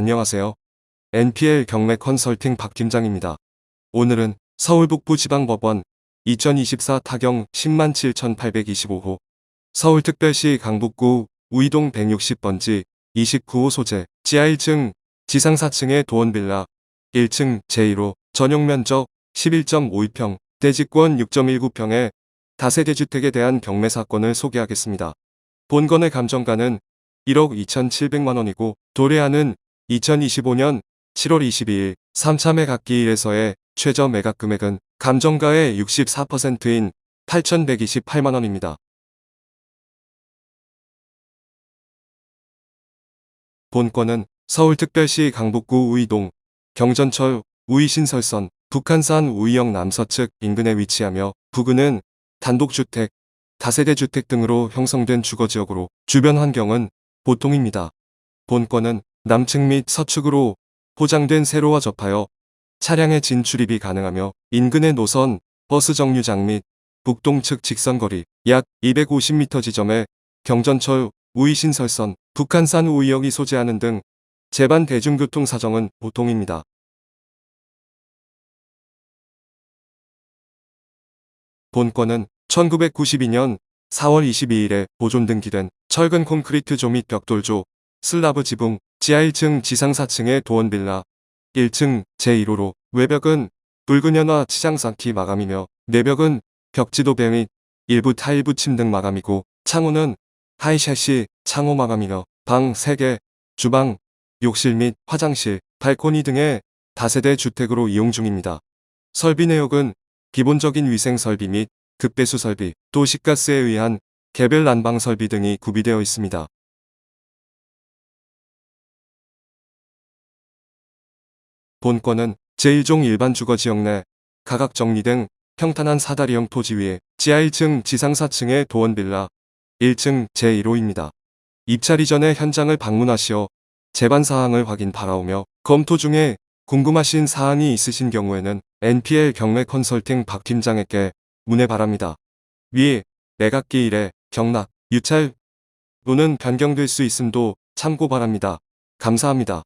안녕하세요. NPL 경매 컨설팅 박 팀장입니다. 오늘은 서울 북부지방법원 2024 타경 107,825호 서울특별시 강북구 우이동 160번지 29호 소재 지하 1층 지상 4층의 도원빌라 1층 제1호 전용 면적 11.52평 대지권 6.19평의 다세대 주택에 대한 경매 사건을 소개하겠습니다. 본건의 감정가는 1억 2,700만 원이고 도래하는 2025년 7월 22일 3차 매각기 1에서의 최저 매각 금액은 감정가의 64%인 8,128만 원입니다. 본건은 서울특별시 강북구 우이동, 경전철 우이신설선, 북한산 우이역 남서측 인근에 위치하며 부근은 단독주택, 다세대 주택 등으로 형성된 주거지역으로 주변 환경은 보통입니다. 본건은 남측 및 서측으로 포장된 세로와 접하여 차량의 진출입이 가능하며 인근의 노선, 버스 정류장 및 북동측 직선거리 약 250m 지점에 경전철 우이신설선, 북한산 우이역이 소재하는 등 제반 대중교통 사정은 보통입니다. 본건은 1992년 4월 22일에 보존 등기된 철근 콘크리트 조 및 벽돌조, 슬라브 지붕, 지하 1층 지상 4층의 도원빌라, 1층 제1호로 외벽은 붉은 연화 치장 쌓기 마감이며 내벽은 벽지도 배및 일부 타일 붙임 등 마감이고 창호는 하이샷시 창호 마감이며 방 3개, 주방, 욕실 및 화장실, 발코니 등의 다세대 주택으로 이용 중입니다. 설비 내역은 기본적인 위생 설비 및 급배수 설비, 도시가스에 의한 개별 난방 설비 등이 구비되어 있습니다. 본건은 제1종 일반 주거지역 내 가각 정리 등 평탄한 사다리형 토지 위에 지하 1층 지상 4층의 도원빌라 1층 제1호입니다. 입찰 이전에 현장을 방문하시어 제반 사항을 확인 바라오며 검토 중에 궁금하신 사항이 있으신 경우에는 NPL 경매 컨설팅 박 팀장에게 문의 바랍니다. 위 매각기 일에 경락, 유찰 또는 변경될 수 있음도 참고 바랍니다. 감사합니다.